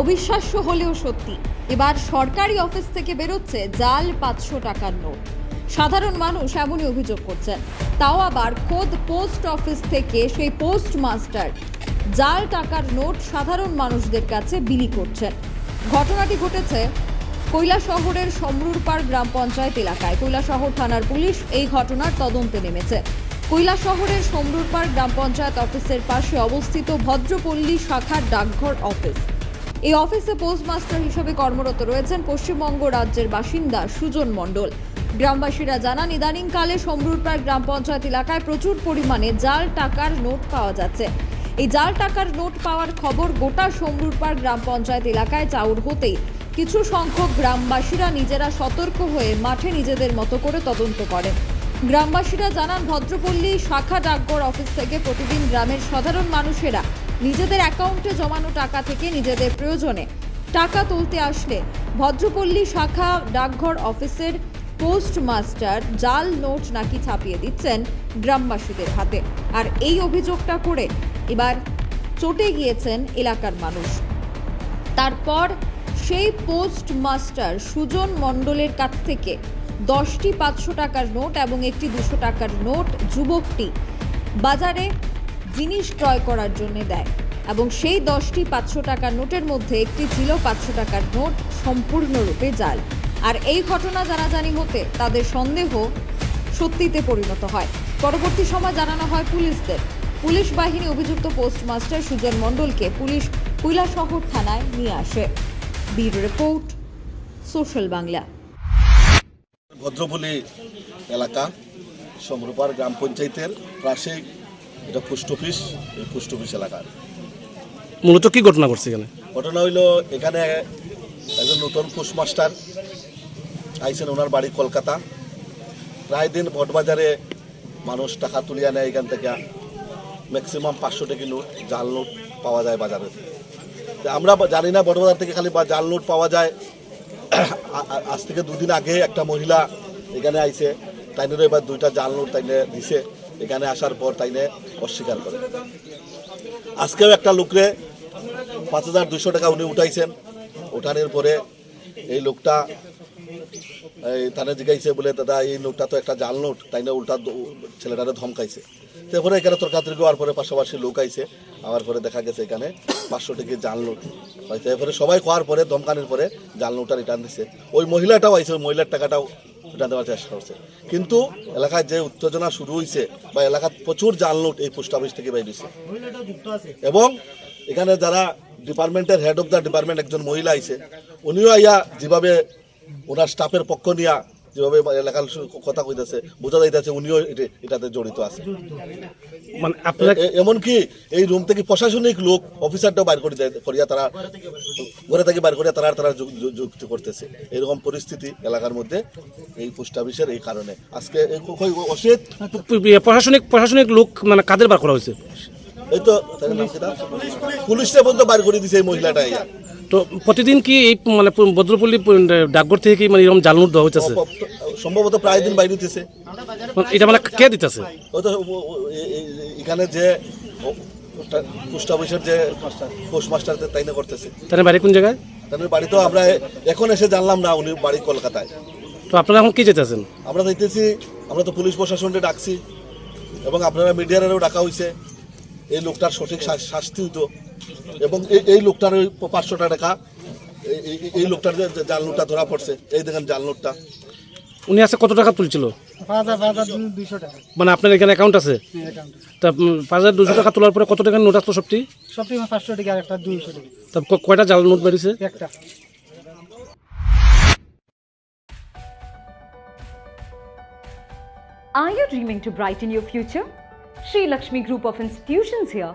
অবিশ্বাস্য হলেও সত্যি। এবার সরকারি অফিস থেকে বেরোচ্ছে জাল পাঁচশো টাকার নোট। সাধারণ মানুষ এমনই অভিযোগ করছেন। তাও আবার খোদ পোস্ট অফিস থেকে সেই পোস্ট মাস্টার জাল টাকার নোট সাধারণ মানুষদের কাছে বিলি করছেন। ঘটনাটি ঘটেছে কৈলাসহরের সমরুরপাড় গ্রাম পঞ্চায়েত এলাকায়। কৈলাসহর থানার পুলিশ এই ঘটনার তদন্তে নেমেছে। কৈলাসহরের সমরুরপাড় গ্রাম পঞ্চায়েত অফিসের পাশে অবস্থিত ভদ্রপল্লী শাখার ডাকঘর অফিস। এই অফিসে পোস্টমাস্টার হিসেবে কর্মরত রয়েছেন পশ্চিমবঙ্গ রাজ্যের বাসিন্দা সুজন মণ্ডল। গ্রামবাসীরা জানান, ইদানিংকালে সমরুরপাড় গ্রাম পঞ্চায়েত এলাকায় প্রচুর পরিমাণে জাল টাকার নোট পাওয়া যাচ্ছে। এই জাল টাকার নোট পাওয়ার খবর গোটা সমরুরপাড় গ্রাম পঞ্চায়েত এলাকায় চাউর হতেই কিছু সংখ্যক গ্রামবাসীরা নিজেরা সতর্ক হয়ে মাঠে নিজেদের মতো করে তদন্ত করেন। গ্রামবাসীরা জানান, ভদ্রপল্লী শাখা ডাকঘর অফিস থেকে প্রতিদিন গ্রামের সাধারণ মানুষেরা নিজেদের অ্যাকাউন্টে জমানো টাকা থেকে নিজেদের প্রয়োজনে টাকা তুলতে আসলে ভদ্রপল্লী শাখা ডাকঘর অফিসের পোস্টমাস্টার জাল নোট নাকি ছাপিয়ে দিচ্ছেন গ্রামবাসীদের হাতে। আর এই অভিযোগটা করে এবার চটে গিয়েছেন এলাকার মানুষ। তারপর সেই পোস্টমাস্টার সুজন মণ্ডলের কাছ থেকে দশটি পাঁচশো টাকার নোট এবং একটি দুশো টাকার নোট যুবকটি বাজারে জিনিস ক্রয় করার জন্য দেয় এবং সেই দশটি পাঁচশো টাকার নোটের মধ্যে একটি ছিল পাঁচশো টাকার নোট সম্পূর্ণরূপে জাল। আর এই ঘটনা জানাজানি হতে তাদের সন্দেহ সত্যিতে পরিণত হয়। পরবর্তী সময় জানানো হয় পুলিশদের। পুলিশ বাহিনী অভিযুক্ত পোস্টমাস্টার সুজন মণ্ডলকে পুলিশ কৈলাসহর থানায় নিয়ে আসে। Bureau report, social Bangla. Bhadrapalli এলাকা সমরূপার গ্রাম পঞ্চায়েতের পাশেই এটা পোস্ট অফিস এই পোস্ট অফিস এলাকার। মূলত কি ঘটনা ঘটছে এখানে? ঘটনা হইল এখানে একজন নতুন পোস্ট মাস্টার আইসেন ওনার বাড়ি কলকাতা। প্রায় দিন ভটবাজারে মানুষ টাকা তুলিয়া নেয় এখান থেকে। ম্যাক্সিমাম পাঁচশো টাকা নোট জাল নোট পাওয়া যায় বাজারে। আমরা জানি না বড়বাজার থেকে খালি বা জাল নোট পাওয়া যায়। আজ থেকে দুদিন আগে একটা মহিলা এখানে আইছে। তাইনের এবার দুইটা জাল নোট তাইনে দিছে। এখানে আসার পর তাইনে অস্বীকার করে। আজকেও একটা লোকরে পাঁচ হাজার দুশো টাকা উনি উঠাইছেন। উঠানোর পরে এই লোকটা, এই তারা জিগাইছে বলে, দাদা, এই নোটটা তো একটা জাল নোট। তাই না উল্টা ছেলেটারে ধমকাইছে। তারপরে এখানে তর্কাতর্কি হওয়ার পরে পাশাপাশি লোক আইছে। আমার পরে দেখা গেছে এখানে পাঁচশো টাকা জাল নোট। হয়তো এরপরে সবাই খাওয়ার পরে, ধমকানোর পরে জাল নোটটা রিটার্ন দিছে। ওই মহিলাটাও আইছে, ওই মহিলার টাকাটাও রিটার্ন দেওয়ার চেষ্টা করছে। কিন্তু এলাকায় যে উত্তেজনা শুরু হয়েছে বা এলাকার প্রচুর জানলোট এই পোস্ট অফিস থেকে বেরিয়েছে এবং এখানে যারা ডিপার্টমেন্টের হেড অফ দ্য ডিপার্টমেন্ট একজন মহিলা আইছে, উনিও আইয়া যেভাবে ওনার স্টাফের পক্ষ নিয়া যেভাবে এলাকার কথা কইতেছে বোঝা যাইতেছে উনিও এটাতে জড়িত আছে। মানে আপনারা এমনকি এই রুম থেকে প্রশাসনিক লোক অফিসারটাও বাইর করে দেয়- করিয়া তারা ঘরে থেকে বাইর করিয়া তারা তারা যুক্তি করতেছে। এরকম পরিস্থিতি এলাকার মধ্যে এই পোস্ট অফিসের এই কারণে। আজকে অসিত? প্রশাসনিক প্রশাসনিক লোক মানে কাদের বার করা হয়েছে? এই তো পুলিশটা পর্যন্ত বাইর করে দিছে এই মহিলাটা তো প্রতিদিন কি এই মানে ভদ্রপল্লী ডাকঘর থেকে কি মানে এরকম জাল নোট দেওয়া হইতেছে? সম্ভবত প্রায় দিন বাইরে দিতেছে। মানে এটা মানে কে দিতেছে? ওই তো এখানে যে পোস্ট অফিসের যে পোস্টমাস্টার তাই না করতেছে। তাহলে বাড়ি কোন জায়গায়? তাদের বাড়ি তো আমরা এখন এসে জানলাম না উনি বাড়ি কলকাতায়। তো আপনারা এখন কি যেতেছেন? আমরা দেখতেছি আমরা তো পুলিশ প্রশাসনকে ডাকছি এবং আপনারা মিডিয়ারেও ডাকা হয়েছে এই লোকটার সঠিক শাস্তি হইতো। এবং এই এই লোকটার ওই পাঁচশো টাকা এই- লোকটার জাল নোটটা ধরা পড়ছে এই দেখেন জাল নোটটা উনি আছে কত টাকা তুলছিল? মানে আপনার এখানে অ্যাকাউন্ট আছে? তা পাঁচ হাজার দুশো টাকা তোলার পরে কত টাকার নোট আসলো সবটি? সবটি পাঁচশো টাকা আর একটা দুইশো টাকা। তা কয়টা জাল নোট বেরিয়েছে? একটা। Are you dreaming to brighten your future? Sri Lakshmi Group of Institutions here